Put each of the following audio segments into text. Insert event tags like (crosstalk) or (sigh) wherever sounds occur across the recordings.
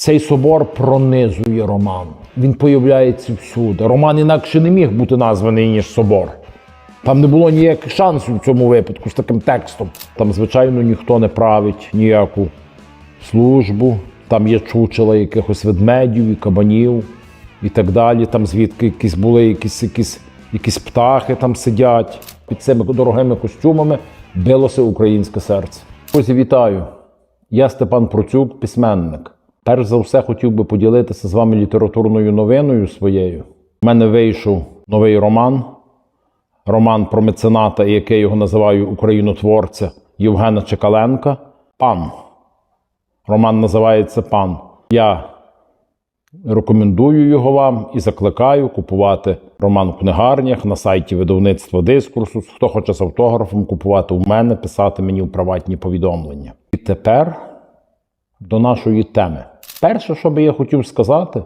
Цей собор пронизує роман. Він появляється всюди. Роман інакше не міг бути названий ніж собор. Там не було ніяких шансів в цьому випадку з таким текстом. Там, звичайно, ніхто не править ніяку службу. Там є чучела якихось ведмедів і кабанів і так далі. Там звідки якісь були якісь, якісь, якісь птахи там сидять. Під цими дорогими костюмами билося українське серце. Друзі, вітаю! Я Степан Процюк, письменник. Перш за все хотів би поділитися з вами літературною новиною своєю. У мене вийшов новий роман. Роман про мецената, як я його називаю українотворця Євгена Чекаленка. Пан. Роман називається Пан. Я рекомендую його вам і закликаю купувати роман в книгарнях на сайті видавництва Дискурсус. Хто хоче з автографом купувати у мене, писати мені в приватні повідомлення. І тепер до нашої теми. Перше, що би я хотів сказати,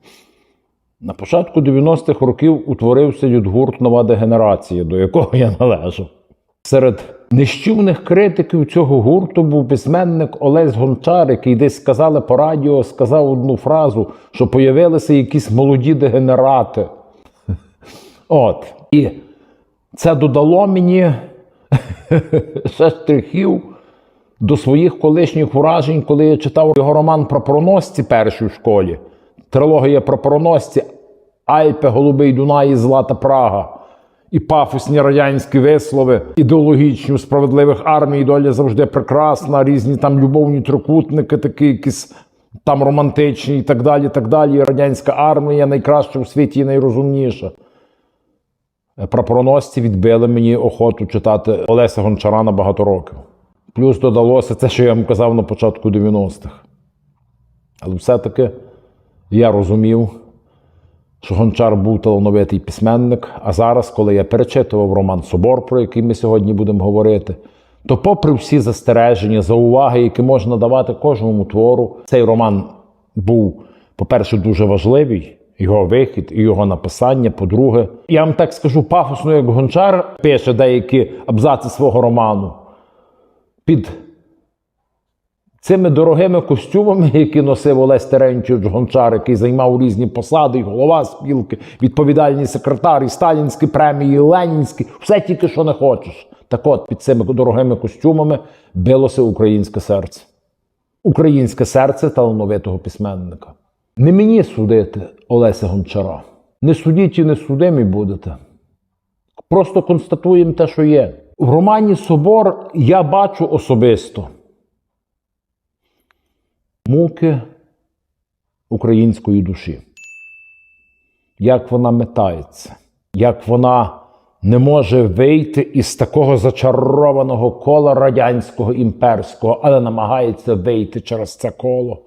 (laughs) на початку 90-х років утворився юдгурт Нова дегенерація, до якого я належав. Серед нищівних критиків цього гурту був письменник Олесь Гончар, який десь сказали по радіо, сказав одну фразу, що появилися якісь молоді дегенерати. (laughs) От. І це додало мені (laughs) ще штрихів до своїх колишніх вражень, коли я читав його роман про проносці першій в школі. Трилогія про проносці, Альпи, Голубий Дунай і Злата Прага. І пафосні радянські вислови, ідеологічні у справедливих армій, доля завжди прекрасна, різні там любовні трикутники, такі якісь там романтичні і так далі. так далі. Радянська армія найкраща у світі і найрозумніша. Прапороносці відбили мені охоту читати Олеся Гончара на багато років. Плюс додалося це, що я вам казав на початку 90-х. Але все-таки я розумів, що Гончар був талановитий письменник. А зараз, коли я перечитував роман Собор, про який ми сьогодні будемо говорити, то, попри всі застереження, зауваги, які можна давати кожному твору, цей роман був, по-перше, дуже важливий. Його вихід і його написання. По-друге, я вам так скажу пафосно, як Гончар пише деякі абзаци свого роману. Під цими дорогими костюмами, які носив Олесь Теренчович Гончар, який займав різні посади, і голова спілки, відповідальний секретар, сталінські премії, ленінські, все тільки що не хочеш. Так от, під цими дорогими костюмами билося українське серце. Українське серце талановитого письменника. Не мені судити Олеся Гончара. Не судіть і не судимі будете. Просто констатуємо те, що є. В романі Собор я бачу особисто муки української душі. Як вона метається, як вона не може вийти із такого зачарованого кола радянського імперського, але намагається вийти через це коло.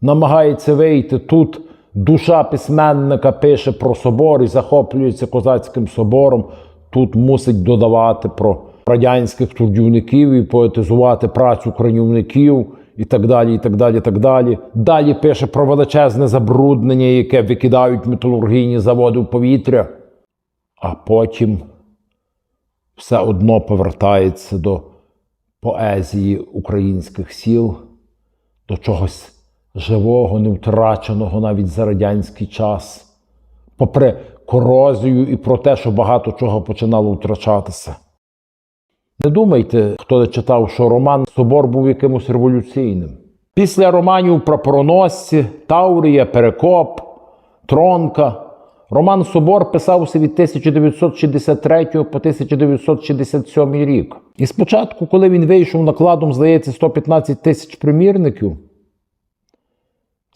Намагається вийти тут. Душа письменника пише про собор і захоплюється козацьким собором. Тут мусить додавати про радянських трудівників і поетизувати працю кранівників і так далі. і так далі, і так Далі Далі пише про величезне забруднення, яке викидають металургійні заводи в повітря, а потім все одно повертається до поезії українських сіл, до чогось живого, не втраченого навіть за радянський час, попри корозію і про те, що багато чого починало втрачатися. Не думайте, хто не читав, що роман Собор був якимось революційним. Після романів про проносці, Таурія, Перекоп, Тронка. Роман Собор писався від 1963 по 1967 рік. І спочатку, коли він вийшов накладом, здається, 115 тисяч примірників,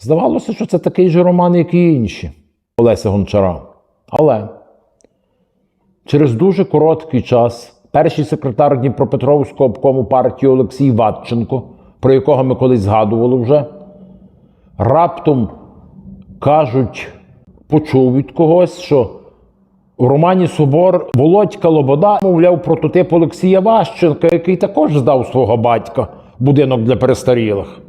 здавалося, що це такий же роман, як і інші Олеся Гончара. Але через дуже короткий час перший секретар Дніпропетровського обкому партії Олексій Ватченко, про якого ми колись згадували вже, раптом кажуть, почув від когось, що у романі Собор Володька Лобода, мовляв, прототип Олексія Ващенка, який також здав свого батька будинок для перестарілих.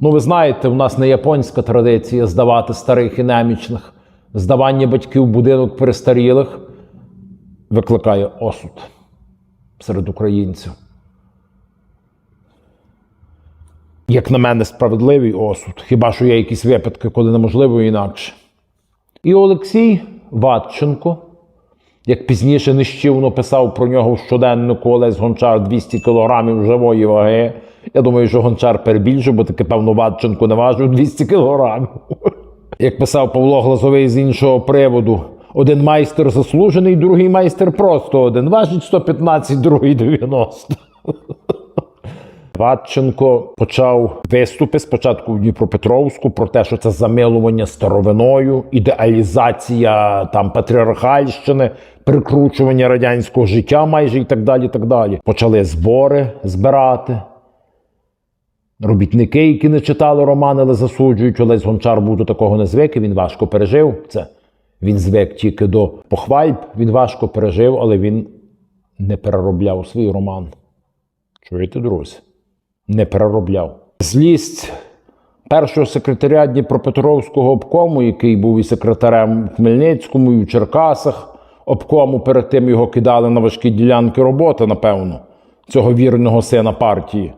Ну, ви знаєте, у нас не японська традиція здавати старих і немічних. Здавання батьків будинок перестарілих викликає осуд серед українців. як на мене, справедливий осуд. Хіба що є якісь випадки, коли неможливо інакше. І Олексій Ватченко, як пізніше нещівно писав про нього в щоденнику Олесь Гончар 200 кілограмів живої ваги. Я думаю, що Гончар перебільшив, бо таки, певно, Ватченко не важив 200 кілограмів. (laughs) Як писав Павло Глазовий з іншого приводу, один майстер заслужений, другий майстер просто один. Важить 115, другий 90. (laughs) Ватченко почав виступи спочатку в Дніпропетровську про те, що це замилування старовиною, ідеалізація там патріархальщини, прикручування радянського життя майже і так далі. так далі. Почали збори збирати. Робітники, які не читали роман, але засуджують, Олесь Гончар був до такого не звик, і він важко пережив це. Він звик тільки до похвальб, він важко пережив, але він не переробляв свій роман. Чуєте, друзі? Не переробляв. Злість першого секретаря Дніпропетровського обкому, який був і секретарем в Хмельницькому, і в Черкасах, обкому перед тим його кидали на важкі ділянки роботи, напевно, цього вірного сина партії.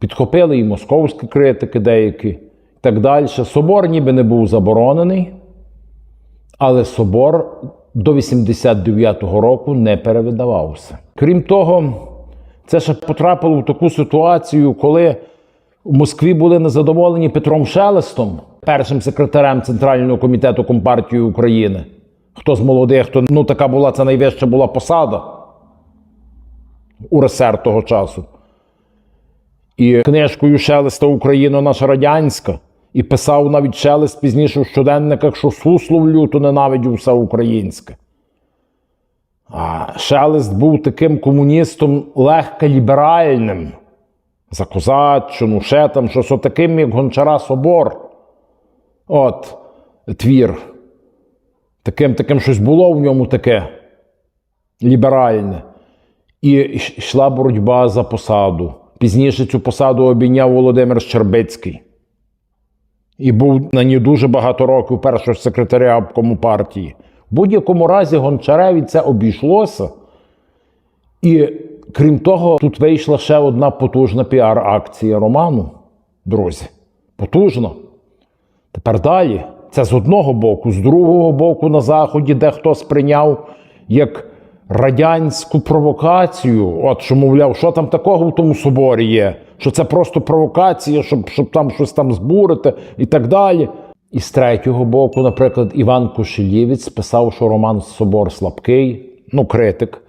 Підхопили і московські критики деякі, і так далі. Собор ніби не був заборонений, але собор до 89-го року не перевидавався. Крім того, це ще потрапило в таку ситуацію, коли в Москві були незадоволені Петром Шелестом, першим секретарем Центрального комітету Компартії України. Хто з молодих, хто ну така була, це найвища була посада УРСР того часу. І книжкою Шелеста Україна наша радянська. І писав навіть Шелест пізніше в щоденниках, що Суслов люто ненавидів все українське. А Шелест був таким комуністом легко ліберальним. За козаччину, ще там, щось отаким, як Гончара Собор. От твір. Таким таким щось було в ньому таке ліберальне. І йшла боротьба за посаду. Пізніше цю посаду обійняв Володимир Щербицький. І був на ній дуже багато років першого секретаря обкому партії. В будь-якому разі Гончареві це обійшлося. І крім того, тут вийшла ще одна потужна піар-акція роману. Друзі, потужно. Тепер далі. Це з одного боку, з другого боку, на Заході, де хто сприйняв як радянську провокацію. От що, мовляв, що там такого в тому соборі є, що це просто провокація, щоб, щоб там щось там збурити і так далі. І з третього боку, наприклад, Іван Кошелєвець писав, що Роман Собор слабкий, ну, критик.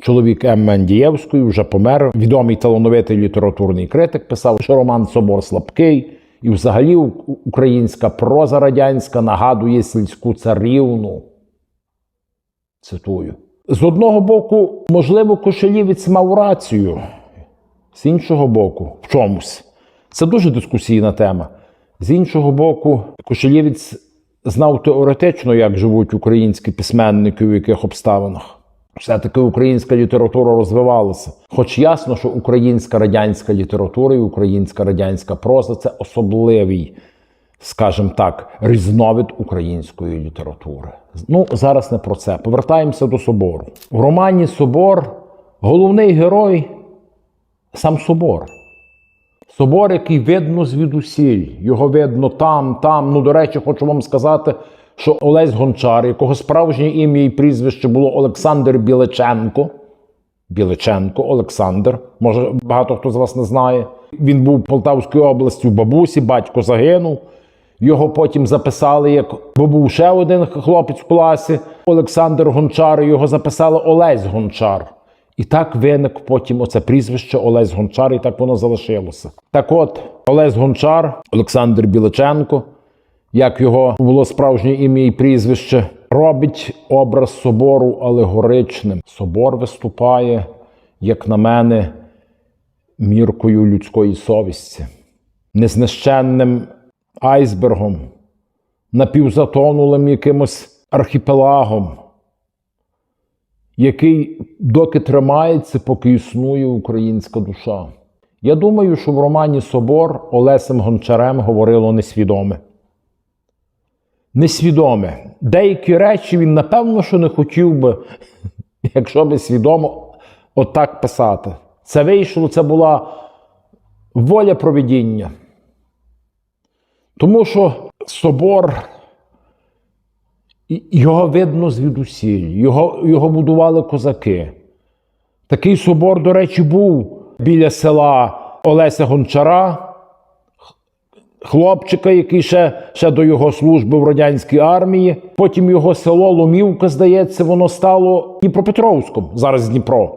Чоловік М. Мендієвської вже помер. Відомий талановитий літературний критик писав, що Роман Собор слабкий, і взагалі українська проза радянська нагадує сільську царівну. Цитую. З одного боку, можливо, Кошелєвець мав рацію, з іншого боку, в чомусь. Це дуже дискусійна тема. З іншого боку, Кошелєвець знав теоретично, як живуть українські письменники, в яких обставинах. Все-таки українська література розвивалася. Хоч ясно, що українська радянська література і українська радянська проза це особливий, скажімо так, різновид української літератури. Ну, зараз не про це. Повертаємося до собору. В романі Собор головний герой сам собор. Собор, який видно звідусіль. Його видно там, там. Ну, до речі, хочу вам сказати, що Олесь Гончар, якого справжнє ім'я і прізвище було Олександр Біличенко. Біличенко, Олександр. Може, багато хто з вас не знає. Він був в Полтавській області в бабусі, батько загинув. Його потім записали, як бо був ще один хлопець в класі, Олександр Гончар, його записали Олесь Гончар. І так виник потім оце прізвище Олесь Гончар, і так воно залишилося. Так от, Олесь Гончар, Олександр Біличенко, як його було справжнє ім'я і прізвище, робить образ собору алегоричним. Собор виступає, як на мене, міркою людської совісті, незнищенним айсбергом, напівзатонулим якимось архіпелагом, який доки тримається, поки існує українська душа. Я думаю, що в романі Собор Олесем Гончарем говорило несвідоме. Несвідоме. Деякі речі він, напевно, що не хотів би, (laughs) якщо би свідомо отак писати. Це вийшло, це була воля проведіння. Тому що собор, його видно звідусіль, його, його будували козаки. Такий собор, до речі, був біля села Олеся Гончара, хлопчика, який ще, ще до його служби в радянській армії. Потім його село Ломівка, здається, воно стало Дніпропетровськом, зараз Дніпро.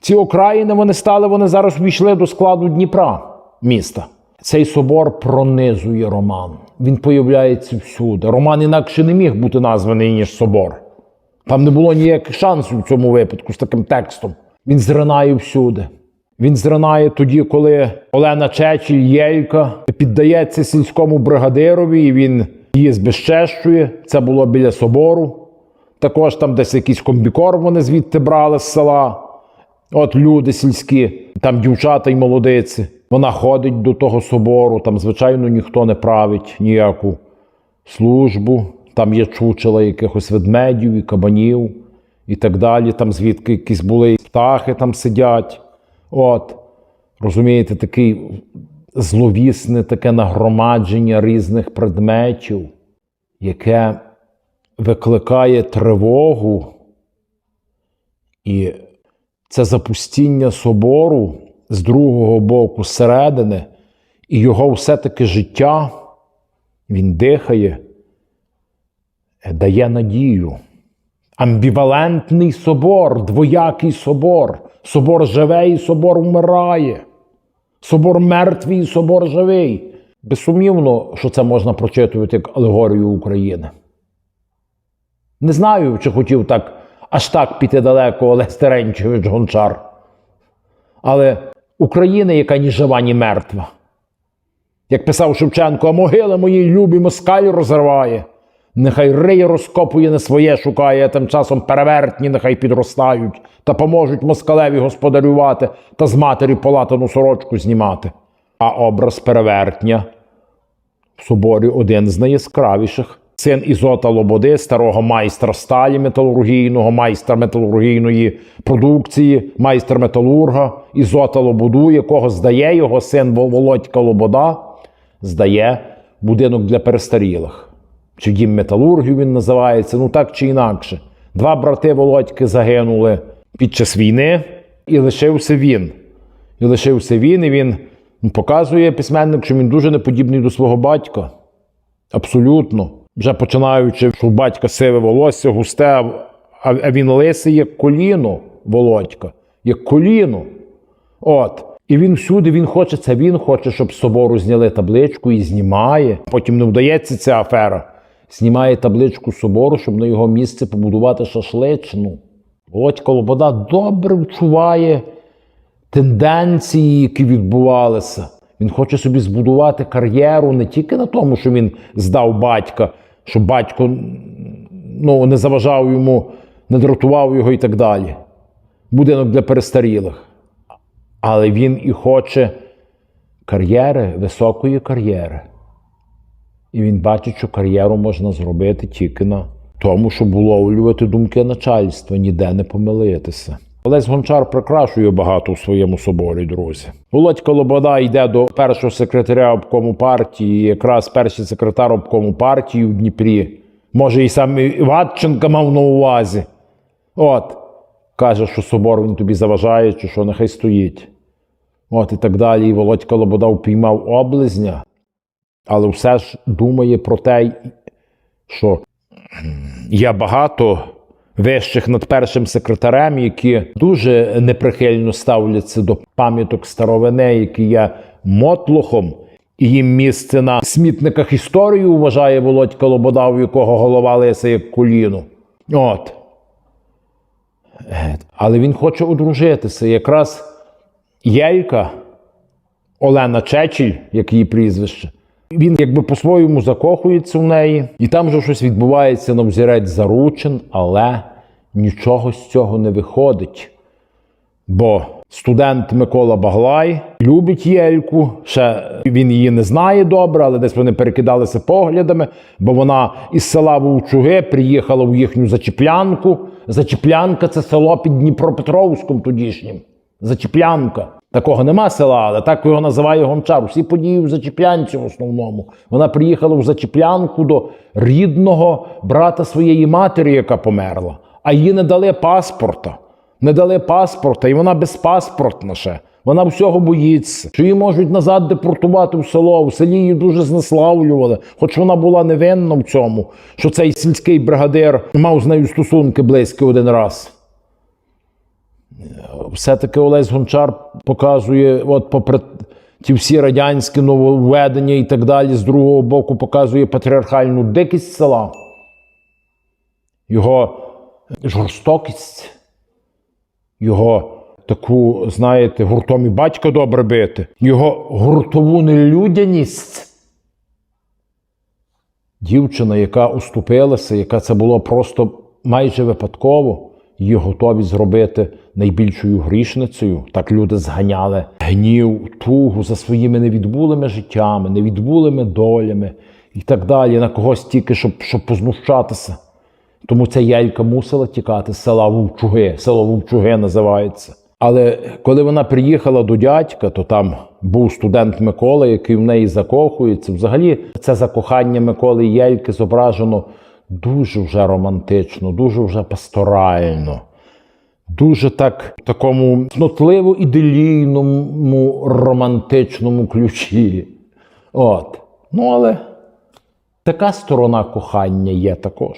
Ці окраїни вони стали, вони зараз увійшли до складу Дніпра міста. Цей собор пронизує роман. Він появляється всюди. Роман інакше не міг бути названий, ніж собор. Там не було ніяких шансів в цьому випадку з таким текстом. Він зринає всюди. Він зринає тоді, коли Олена Чечіль Єлька піддається сільському бригадирові, і він її збезчещує. Це було біля собору. Також там десь якийсь комбікор вони звідти брали з села. От люди сільські, там дівчата й молодиці. Вона ходить до того собору, там, звичайно, ніхто не править ніяку службу. Там є чучела якихось ведмедів і кабанів і так далі. Там звідки якісь були птахи там сидять. От, розумієте, такий зловісне таке нагромадження різних предметів, яке викликає тривогу. І це запустіння собору з другого боку, зсередини, і його все-таки життя, він дихає, дає надію. Амбівалентний собор, двоякий собор. Собор живе і собор вмирає. Собор мертвий і собор живий. Безсумнівно, що це можна прочитувати як алегорію України. Не знаю, чи хотів так аж так піти далеко Олег Теренчевич Гончар. Але Україна, яка ні жива, ні мертва. Як писав Шевченко, а могили моїй любі москаль розриває. Нехай риє розкопує, не своє шукає, а тим часом перевертні нехай підростають та поможуть москалеві господарювати та з матері полатану сорочку знімати. А образ перевертня в соборі один з найяскравіших. Син Ізота Лободи, старого майстра сталі металургійного, майстра металургійної продукції, майстер металурга, Ізота Лободу, якого здає його син Володька Лобода, здає будинок для перестарілих. Чи дім металургів він називається, ну так чи інакше. Два брати Володьки загинули під час війни, і лишився він. І лишився він, і він ну, показує письменник, що він дуже неподібний до свого батька. Абсолютно. Вже починаючи, що батька сиве волосся, густе, а він лисий, як коліно, Володька, як коліно. От. І він всюди він хоче це, він хоче, щоб з собору зняли табличку і знімає. Потім не вдається ця афера. Знімає табличку собору, щоб на його місце побудувати шашличну. Володька Лобода добре вчуває тенденції, які відбувалися. Він хоче собі збудувати кар'єру не тільки на тому, що він здав батька, щоб батько ну, не заважав йому, не дратував його і так далі. Будинок для перестарілих. Але він і хоче кар'єри, високої кар'єри. І він бачить, що кар'єру можна зробити тільки на тому, щоб уловлювати думки начальства, ніде не помилитися. Олесь Гончар прикрашує багато у своєму соборі, друзі. Володька Лобода йде до першого секретаря обкому партії, якраз перший секретар обкому партії в Дніпрі. Може, і сам Іватченка мав на увазі. От, каже, що собор він тобі заважає, чи що нехай стоїть. От і так далі. І Володька Лобода впіймав облизня, але все ж думає про те, що є багато вищих над першим секретарем, які дуже неприхильно ставляться до пам'яток старовини, які є мотлохом, і їм місце на смітниках історії вважає Володька Лобода, у якого голова лиса як коліно. От. Але він хоче одружитися. Якраз Єлька, Олена Чечіль, як її прізвище, він якби по-своєму закохується в неї, і там вже щось відбувається на взірець заручин, але нічого з цього не виходить. Бо студент Микола Баглай любить Єльку. Ще він її не знає добре, але десь вони перекидалися поглядами, бо вона із села Вовчуги приїхала в їхню Зачіплянку. Зачіплянка це село під Дніпропетровськом тодішнім. Зачіплянка. Такого нема села, але так його називає Гончар. Всі події в Зачеплянці в основному. Вона приїхала в Зачеплянку до рідного брата своєї матері, яка померла. А їй не дали паспорта. Не дали паспорта, і вона безпаспортна ще. Вона всього боїться. Що її можуть назад депортувати в село. В селі її дуже знеславлювали, хоч вона була невинна в цьому, що цей сільський бригадир мав з нею стосунки близькі один раз все-таки Олесь Гончар показує, от попри ті всі радянські нововведення і так далі, з другого боку показує патріархальну дикість села, його жорстокість, його таку, знаєте, гуртом і батька добре бити, його гуртову нелюдяність. Дівчина, яка уступилася, яка це було просто майже випадково, її готові зробити найбільшою грішницею. Так люди зганяли гнів, тугу за своїми невідбулими життями, невідбулими долями і так далі, на когось тільки, щоб, щоб познущатися. Тому ця Єлька мусила тікати з села Вовчуги, село Вовчуги називається. Але коли вона приїхала до дядька, то там був студент Микола, який в неї закохується. Взагалі, це закохання Миколи і Єльки зображено дуже вже романтично, дуже вже пасторально, дуже так в такому цнотливо ідилійному романтичному ключі. От. Ну, але така сторона кохання є також.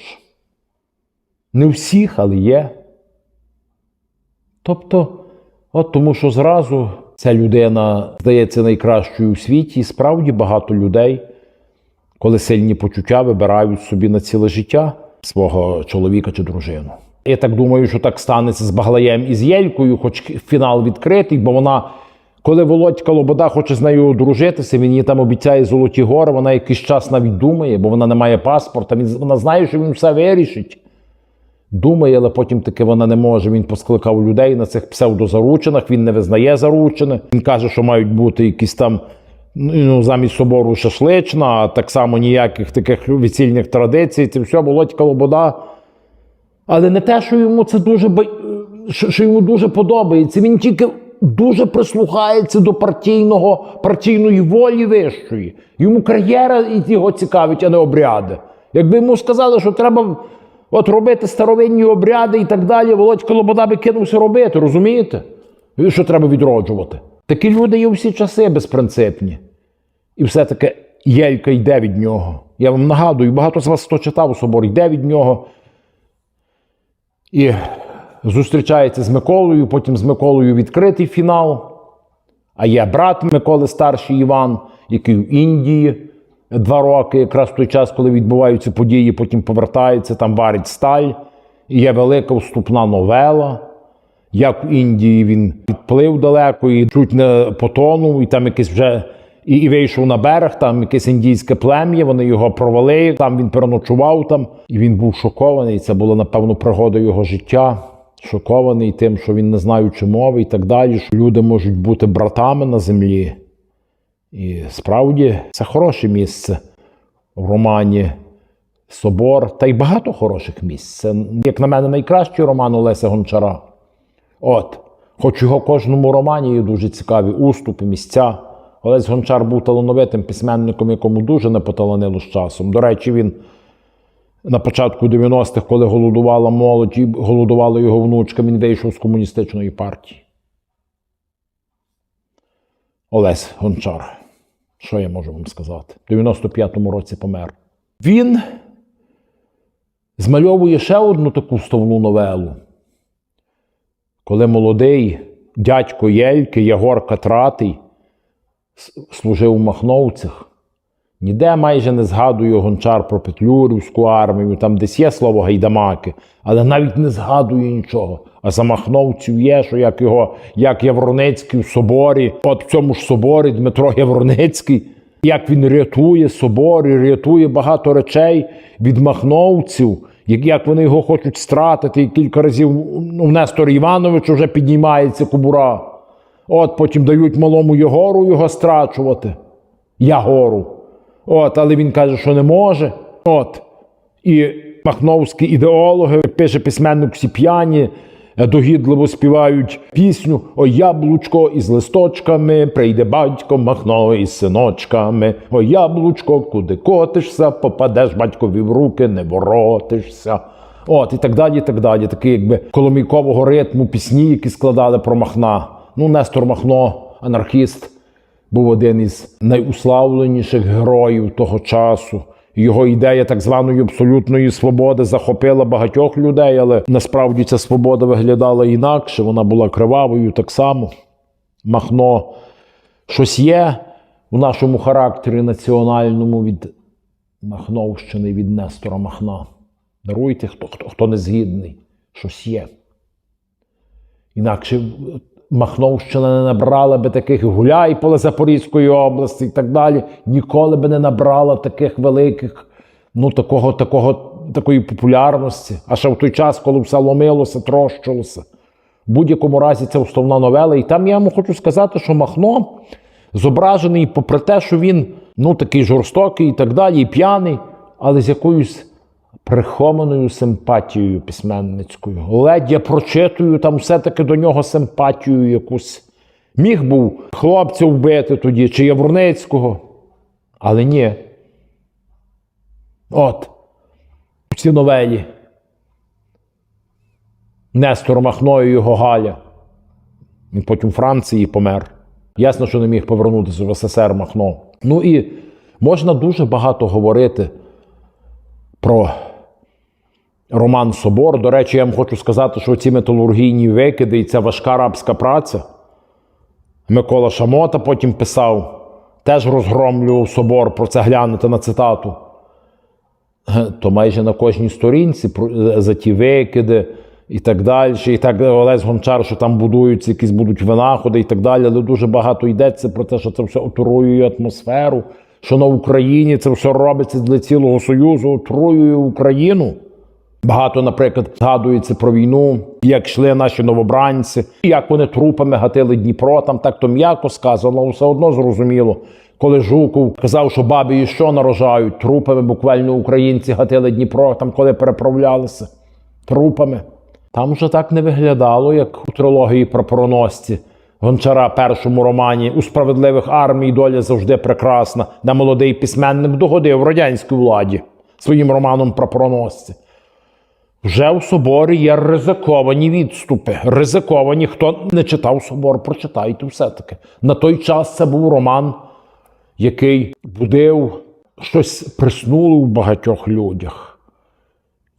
Не всіх, але є. Тобто, от тому що зразу ця людина здається найкращою у світі, і справді багато людей, коли сильні почуття вибирають собі на ціле життя свого чоловіка чи дружину. Я так думаю, що так станеться з Баглаєм і з Єлькою, хоч фінал відкритий, бо вона, коли Володька Лобода хоче з нею одружитися, він їй там обіцяє золоті гори, вона якийсь час навіть думає, бо вона не має паспорта. Він, вона знає, що він все вирішить. Думає, але потім таки вона не може. Він поскликав людей на цих псевдозаручинах, він не визнає заручини. Він каже, що мають бути якісь там ну, замість собору шашлична, а так само ніяких таких весільних традицій. Це все Володька Лобода. Але не те, що йому це дуже що, йому дуже подобається. Він тільки дуже прислухається до партійного, партійної волі вищої. Йому кар'єра його цікавить, а не обряди. Якби йому сказали, що треба от робити старовинні обряди і так далі, Володька Лобода би кинувся робити, розумієте? І Що треба відроджувати. Такі люди є всі часи безпринципні. І все-таки Єлька йде від нього. Я вам нагадую, багато з вас хто читав у собор, йде від нього і зустрічається з Миколою, потім з Миколою відкритий фінал. А є брат Миколи старший Іван, який в Індії два роки, якраз в той час, коли відбуваються події, потім повертається, там варить сталь. І є велика вступна новела. Як в Індії він відплив далеко і чуть не потонув, і там якийсь вже і, і вийшов на берег, там якесь індійське плем'я, вони його провели, там він переночував там, і він був шокований. Це була, напевно, пригода його життя. Шокований тим, що він не знаючи мови і так далі, що люди можуть бути братами на землі. І справді це хороше місце в романі Собор, та й багато хороших місць. Це, як на мене, найкращий роман Олеся Гончара. От, хоч його кожному романі є дуже цікаві уступи, місця. Олесь Гончар був талановитим письменником, якому дуже не поталанило з часом. До речі, він на початку 90-х, коли голодувала молодь і голодувала його внучка, він вийшов з комуністичної партії. Олесь Гончар. Що я можу вам сказати? В 95-му році помер. Він змальовує ще одну таку вставну новелу коли молодий дядько Єльки, Ягор Катратий, служив у Махновцях, ніде майже не згадує гончар про Петлюрівську армію, там десь є слово гайдамаки, але навіть не згадує нічого. А за Махновців є, що як його, як Явроницький в соборі, от в цьому ж соборі Дмитро Явроницький, як він рятує собор і рятує багато речей від махновців, як, як вони його хочуть стратити, і кілька разів ну, в Нестора Івановича вже піднімається кобура. От потім дають малому Єгору його страчувати. Ягору. От, але він каже, що не може. От. І махновські ідеологи, пише письменник всі п'яні, е, догідливо співають пісню О яблучко із листочками, прийде батько махно із синочками. О яблучко, куди котишся, попадеш батькові в руки, не воротишся. От і так далі, і так далі. Такі якби коломійкового ритму пісні, які складали про Махна. Ну, Нестор Махно, анархіст, був один із найуславленіших героїв того часу. Його ідея так званої абсолютної свободи захопила багатьох людей, але насправді ця свобода виглядала інакше. Вона була кривавою так само. Махно щось є у нашому характері національному від Махновщини, від Нестора Махна. Даруйте, хто, хто, хто не згідний, щось є. Інакше Махновщина не набрала би таких гуляй поле Запорізької області і так далі. Ніколи би не набрала таких великих, ну такого, такого, такої популярності. А ще в той час, коли все ломилося, трощилося. В будь-якому разі це основна новела. І там я вам хочу сказати, що Махно зображений, попри те, що він ну, такий жорстокий і так далі, і п'яний, але з якоюсь прихованою симпатією письменницькою. Ледь я прочитую там все-таки до нього симпатію якусь. Міг був хлопця вбити тоді, чи Яворницького. Але ні. От. В цій новелі. Нестор Махно і його Галя. Він потім в Франції помер. Ясно, що не міг повернутися в СССР Махно. Ну і можна дуже багато говорити про Роман Собор. До речі, я вам хочу сказати, що ці металургійні викиди і ця важка рабська праця. Микола Шамота потім писав, теж розгромлював собор, про це глянути на цитату. То майже на кожній сторінці за ті викиди і так далі. І так Олесь Гончар, що там будуються, якісь будуть винаходи і так далі. Але дуже багато йдеться про те, що це все отруює атмосферу, що на Україні це все робиться для цілого Союзу, отруює Україну. Багато, наприклад, згадується про війну, як йшли наші новобранці, як вони трупами гатили Дніпро, там так то м'яко сказано, але все одно зрозуміло. Коли Жуков казав, що бабі і що нарожають, трупами буквально українці гатили Дніпро, там коли переправлялися трупами. Там вже так не виглядало, як у трилогії про проносці Гончара першому романі у справедливих армій доля завжди прекрасна, де молодий письменник догодив радянській владі своїм романом про проносці. Вже у соборі є ризиковані відступи. Ризиковані. Хто не читав собор, прочитайте все-таки. На той час це був роман, який будив щось приснуло в багатьох людях,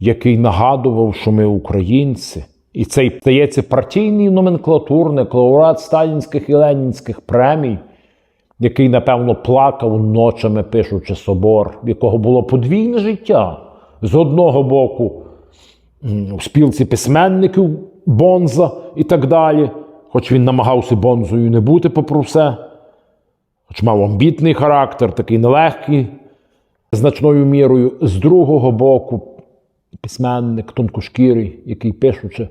який нагадував, що ми українці. І цей здається партійний номенклатурник, лауреат сталінських і ленінських премій, який, напевно, плакав ночами, пишучи собор, в якого було подвійне життя. З одного боку, в спілці письменників Бонза і так далі. Хоч він намагався Бонзою не бути попри все, хоч мав амбітний характер, такий нелегкий, значною мірою. З другого боку, письменник тонкошкірий, який пишучи,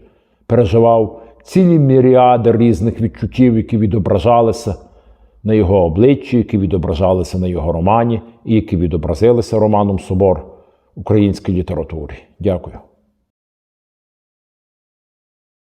переживав цілі міріади різних відчуттів, які відображалися на його обличчі, які відображалися на його романі, і які відобразилися романом Собор українській літературі. Дякую.